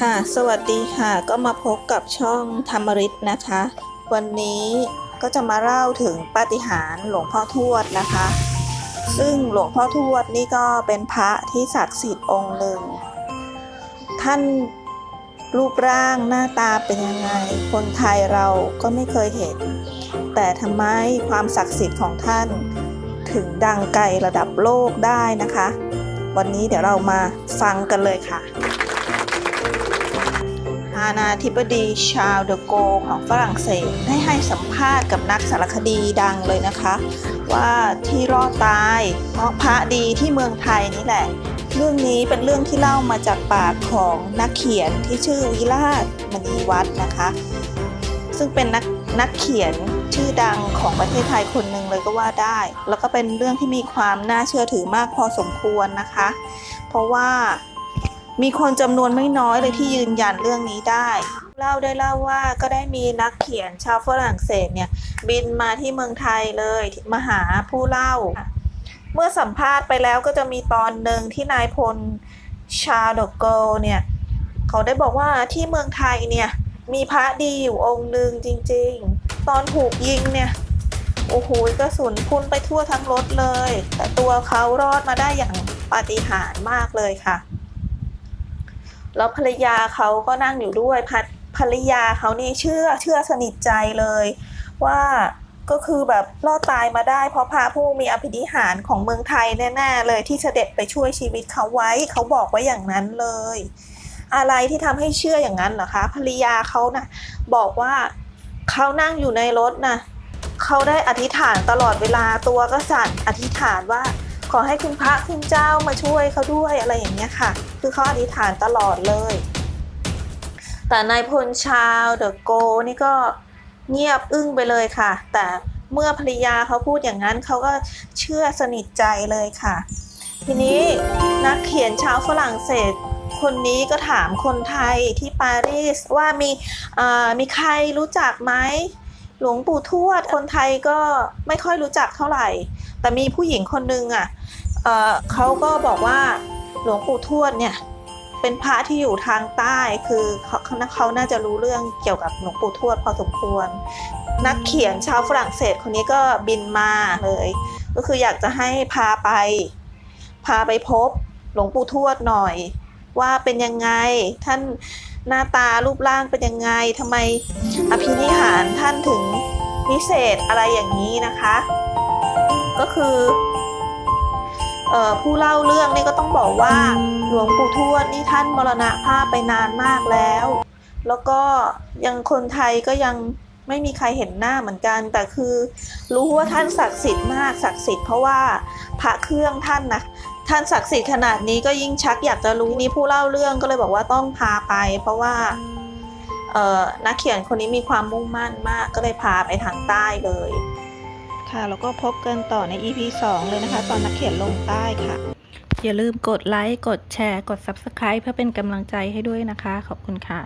ค่ะ สวัสดีค่ะ ก็มาพบกับช่องธรรมริตนะคะ วันนี้ก็จะมาเล่าถึงปาฏิหาริย์หลวงพ่อทวดนะคะ ซึ่งหลวงพ่อทวดนี่ก็เป็นพระที่ศักดิ์สิทธิ์องค์หนึ่ง ท่านรูปร่างหน้าตาเป็นยังไง คนไทยเราก็ไม่เคยเห็น แต่ทำไมความศักดิ์สิทธิ์ของท่านถึงดังไกลระดับโลกได้นะคะ วันนี้เดี๋ยวเรามาฟังกันเลยค่ะาณาธิบดีชาลเดโกของฝรั่งเศสได้ให้สัมภาษณ์กับนักสารคดีดังเลยนะคะ ว่าที่รอดตายเพราะพระดีที่เมืองไทยนี่แหละ เรื่องนี้เป็นเรื่องที่เล่ามาจากปากของนักเขียนที่ชื่อวิราชมณีวัฒน์นะคะ ซึ่งเป็นนักนักเขียนชื่อดังของประเทศไทยคนหนึ่งเลยก็ว่าได้ แล้วก็เป็นเรื่องที่มีความน่าเชื่อถือมากพอสมควรนะคะ เพราะว่า มีคนจำนวนไม่น้อยเลยที่ยืนยันเรื่องนี้ได้ เล่าได้เล่าว่าก็ได้มีนักเขียนชาวฝรั่งเศสเนี่ยบินมาที่เมืองไทยเลยมาหาผู้เล่า เมื่อสัมภาษณ์ไปแล้วก็จะมีตอนหนึ่งที่นายพลชาโดโกเนี่ยเขาได้บอกว่าที่เมืองไทยเนี่ยมีพระดีอยู่องค์หนึ่งจริงๆ ตอนถูกยิงเนี่ยโอ้โหกระสุนพุ่นไปทั่วทั้งรถเลย แต่ตัวเขารอดมาได้อย่างปาฏิหาริย์มากเลยค่ะ แล้วภรรยาเขาก็นั่งอยู่ด้วยภรภรรยาเขานี่เชื่อเชื่อสนิทใจเลย ว่าก็คือแบบรอดตายมาได้ เพราะพระผู้มีอภินิหารของเมืองไทยแน่ๆเลยที่เสด็จไปช่วยชีวิตเขาไว้ เขาบอกไว้อย่างนั้นเลย อะไรที่ทำให้เชื่ออย่างนั้นเหรอคะภรรยาเขานะ่ะบอกว่าเขานั่งอยู่ในรถนะเขาได้อธิษฐานตลอดเวลาตัวก็สั่นอธิษฐานว่า ขอให้คุณพระคุณเจ้ามาช่วยเขาด้วยอะไรอย่างเงี้ยค่ะ คือเขาอธิษฐานตลอดเลย แต่นายพลชาวเดอะโกนี่ก็เงียบอึ้งไปเลยค่ะ แต่เมื่อภรรยาเขาพูดอย่างนั้นเขาก็เชื่อสนิทใจเลยค่ะ ทีนี้นักเขียนชาวฝรั่งเศสคนนี้ก็ถามคนไทยที่ปารีสว่ามีมีใครรู้จักไหมหลวงปู่ทวดคนไทยก็ไม่ค่อยรู้จักเท่าไหร่ แต่มีผู้หญิงคนนึงอะเอ่อเขาก็บอกว่าหลวงปู่ทวดเนี่ยเป็นพระที่อยู่ทางใต้คือเขาเขาเขาน่าจะรู้เรื่องเกี่ยวกับหลวงปู่ทวดพอสมควร นักเขียนชาวฝรั่งเศสคนนี้ก็บินมาเลย ก็คืออยากจะให้พาไป พาไปพบหลวงปู่ทวดหน่อย ว่าเป็นยังไงท่านหน้าตารูปร่างเป็นยังไงทำไมอภินิหารท่านถึงพิเศษอะไรอย่างนี้นะคะ ก็คือออผู้เล่าเรื่องนี่ก็ต้องบอกว่าหลวงปู่ทวดนี่ท่านมรณภาพไปนานมากแล้ว แล้วก็ยังคนไทยก็ยังไม่มีใครเห็นหน้าเหมือนกัน แต่คือรู้ว่าท่านศักดิ์สิทธิ์มากศักดิ์สิทธิ์เพราะว่าพระเครื่องท่านนะท่านศักดิ์สิทธิ์ขนาดนี้ก็ยิ่งชักอยากจะรู้นี่ผู้เล่าเรื่องก็เลยบอกว่าต้องพาไป เพราะว่าเออนักเขียนคนนี้มีความมุ่งมั่นมากก็เลยพาไปทางใต้เลย ค่ะ แล้วก็พบกันต่อใน EP 2 เลยนะคะ ตอนนักเขียนลงใต้ค่ะ อย่าลืมกดไลค์ กดแชร์ กด Subscribe เพื่อเป็นกำลังใจให้ด้วยนะคะ ขอบคุณค่ะ